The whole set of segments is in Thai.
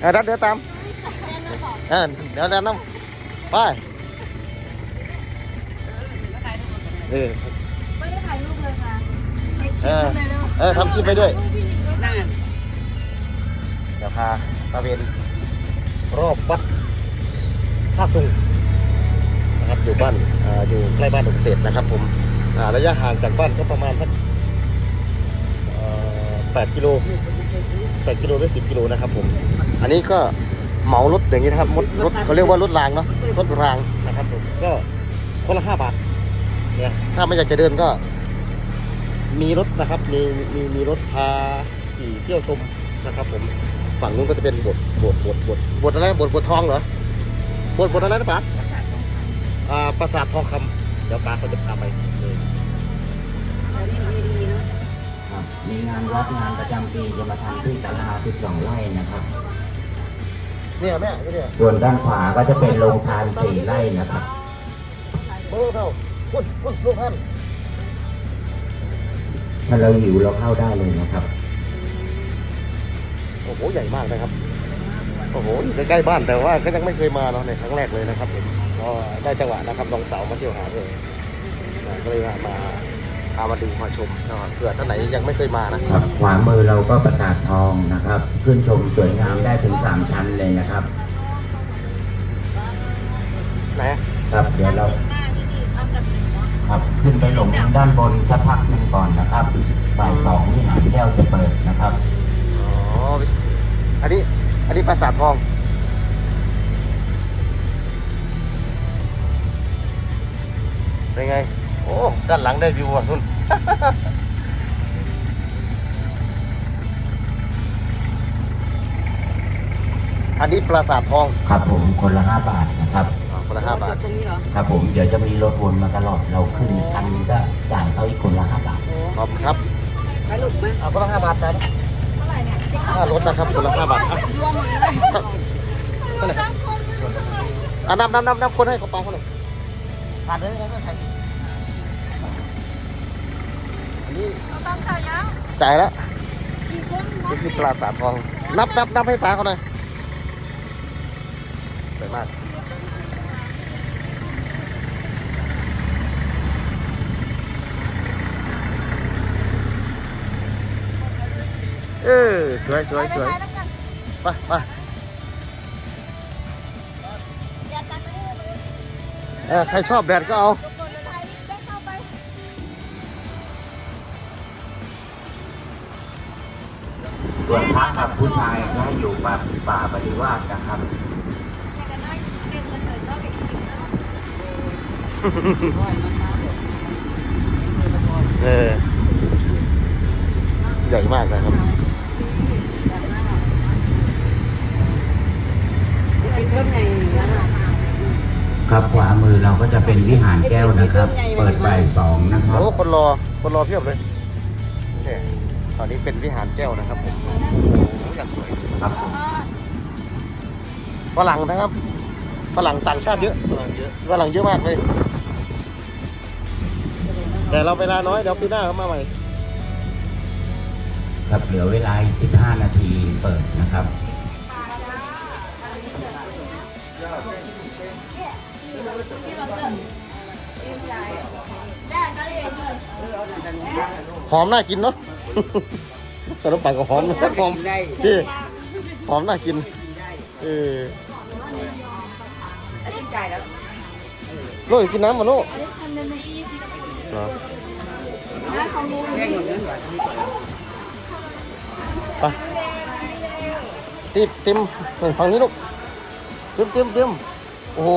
เออเดินตามเออเดี๋ยวเดินน้ำไปเออไม่ได้ถ่ายรูปเลยค่ะเออเออทำคลิปไปด้วยนั่นเดี๋ยวพาตะเวนรอบวัดท่าสุงนะครับอยู่บ้านอ่าอยู่ใกล้บ้านดงเศษนะครับผมอ่าระยะห่างจากบ้านก็ประมาณสักเอ่อแปดกิโลแปดกิโลหรือสิบกิโลนะครับผม อันนี้ก็เหมารถอย่างนี้นะครับรถรถเขาเรียกว่ารถรางเนาะรถรางนะครับผมก็คนละห้าบาทเนี่ยถ้าไม่อยากจะเดินก็ มีรถนะครับ มีมีมีรถพาขี่เที่ยวชมนะครับ ผมฝั่งนู้นก็จะเป็นบทบทบทบทบทอะไรบทบททองเหรอบทบทอะไรนะป๊าอ่าปราสาททองคำเดี๋ยวป๊าเขาจะพาไปเออครับมีงานวัดงานประจำปีจะมาทำที่ศาลา12ไร่นะครับ เนี่ยแม่เนี่ยส่วนด้านขวาก็จะเป็นโรงทานสี่ไร่นะครับโอ้เข้าพูดพูดลูกท่านถ้าเราหิวเราเข้าได้เลยนะครับ โอ้โหใหญ่มากนะครับ โอ้โหอยู่ใกล้ๆบ้านแต่ว่าก็ยังไม่เคยมาเนาะในครั้งแรกเลยนะครับผมก็ได้จังหวะนะครับลองเสาร์มาเที่ยวหาเลยอ่าก็เลยมาพามาดูมาชมเนาะเผื่อท่านไหนยังไม่เคยมานะ ครับขวามือเราก็ประกาศทองนะครับ ขึ้นชมสวยงามได้ถึงสามชั้นเลยนะครับ ไหนอะครับเดี๋ยวเราหน้าที่นี่อันดับหนึ่งเนาะครับขึ้นไปหลงด้านบนสักพักหนึ่งก่อนนะครับบ่ายสองวิหารแก้วจะเปิดนะครับอ๋ออันนี้อันนี้ปราสาททองเป็นไงโอ้ ด้านหลังได้วิวอะทุนอันนี้ปราสาททองครับผมคนละห้าบาทนะครับ อ๋อคนละห้าบาท ตรงนี้เหรอครับผมเดี๋ยวจะมีรถวนมาตลอดเราขึ้นชั้นก็จ่ายเขาอีกคนละห้าบาท โอ้ขอบคุณครับถ่ายรูปไหมเอาคนละห้าบาทกันเท่าไหร่เนี่ยค่ารถนะครับคนละห้าบาทอะรวมหมดเลยเท่าไหร่อะนับนับนับนับคนให้เขาปังเขาหน่อยผ่านเลยงั้นก็ใครอั จ่ายแล้วนี่คือปลาสาททอง นับนับนับให้ปลาเขาหน่อยสวยมากเออสวยสวยสวยไปไปใครชอบแดดก็เอา ส่วนพระกับผู้ชายก็ให้อยู่ป่าป่าปฏิวาสนะครับเออใหญ่มากนะครับเป็นเพิ่มไงครับขวามือเราก็จะเป็นวิหารแก้วนะครับ เปิดบ่ายสองนะครับโอ้คนรอคนรอเพียบเลยเนี่ย ตอนนี้เป็นวิหารแก้วนะครับผมโอ้โหอย่างสวยจริงครับผมฝรั่งนะครับฝรั่งต่างชาติเยอะฝรั่งเยอะมากเลย แต่เราเวลาน้อยเดี๋ยวปีหน้าเขามาใหม่ ครับเหลือเวลาอีก15 นาทีเปิดนะครับหอมน่ากินเนาะ ขนมปังก็หอมนะหอมพี่หอมน่ากินเออจ่ายแล้วลูกกินน้ำมาลูกเหรอนะของลุงไปติมติมนี่ฝั่งนี้ลูกติมติมติมโอ้โห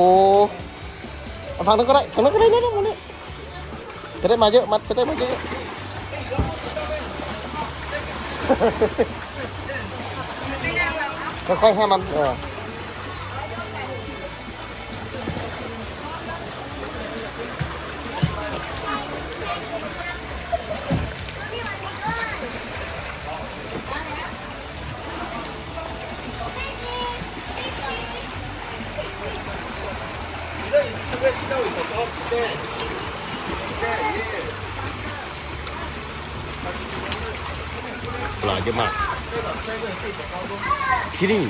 เอาฝั่งนั้นก็ได้ฝั่งนั้นก็ได้นะลูกวันนี้จะได้มาเยอะมาจะได้มาเยอะ ค่อยๆให้มันเออ ปลาเยอะมาก ที่นี่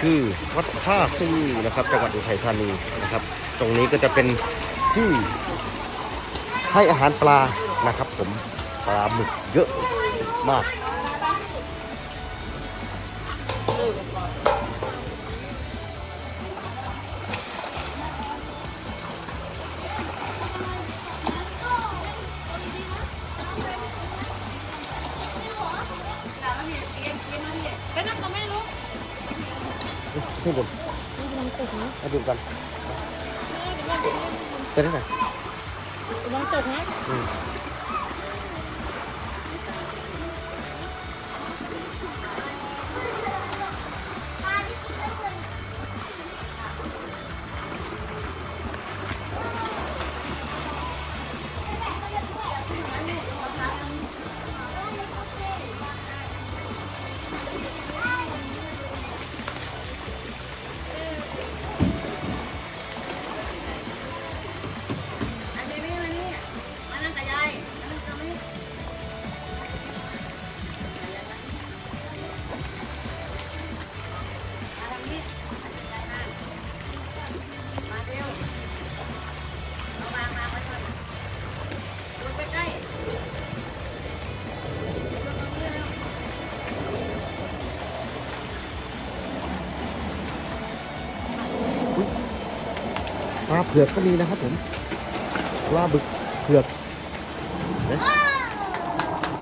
คือวัดท่าซุงนะครับ จังหวัดอุทัยธานีนะครับ ตรงนี้ก็จะเป็นที่ให้อาหารปลานะครับ ผมปลาหมึกเยอะมาก นบนมาดูกันเป็นยังไงลองตกนะ ปลาเผือกก็มีนะครับผมปลาบึกเผือกนะ